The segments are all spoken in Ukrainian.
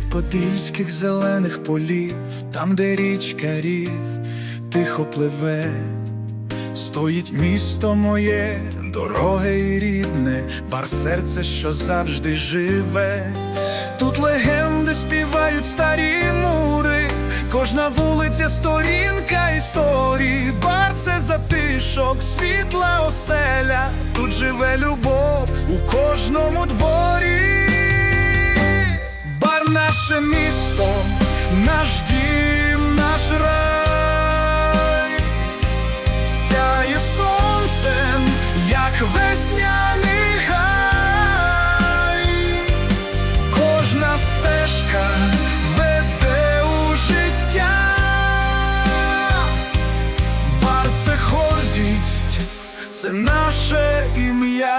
подільських зелених полів, там, де річка рів, тихо пливе, стоїть місто моє, дороге і рідне, бар серце, що завжди живе. Тут легенди співають старі мури, кожна вулиця сторінка історії, бар це затишок, світла оселя, тут живе любов у кожному дворі. Наше місто, наш дім, наш рай, сяє сонцем, як весняний гай. Кожна стежка веде у життя, бар це гордість, це наше ім'я.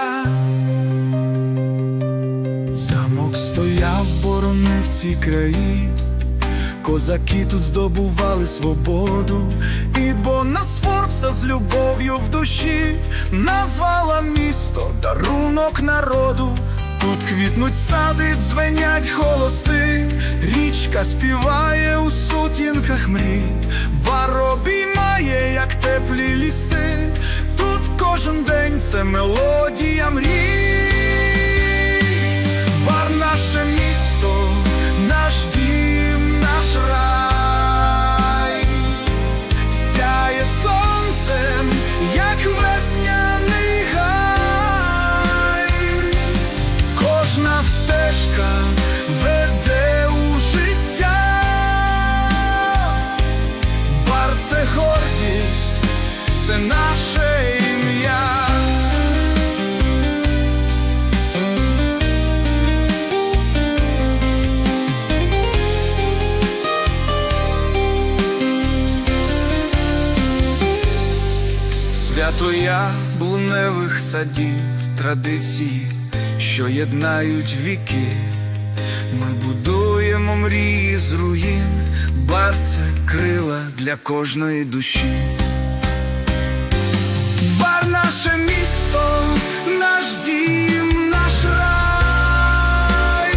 Ці краї, козаки тут здобували свободу, і бо нас форца з любов'ю в душі назвала місто дарунок народу. Тут квітнуть сади, дзвенять голоси, річка співає у сутінках мрій, бар обіймає, як теплі ліси, тут кожен день це мелодія мрій. Це наше ім'я. Свято яблуневих садів, традиції, що єднають віки. Ми будуємо мрії з руїн, бар крила для кожної душі. Наше місто, наш дім, наш рай,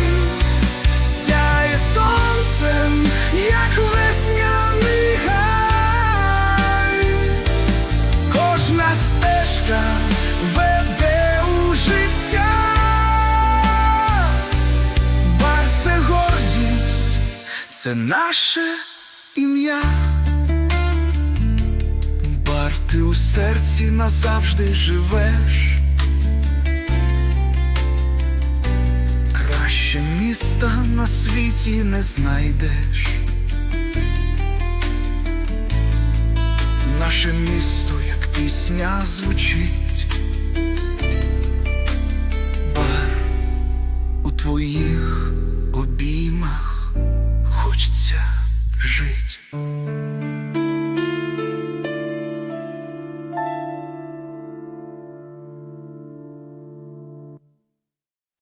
сяє сонцем, як весняний гай. Кожна стежка веде у життя, бар це гордість, це наше ім'я. Ти у серці назавжди живеш. Краще міста на світі не знайдеш. Наше місто, як пісня звучить. Бар у твоїй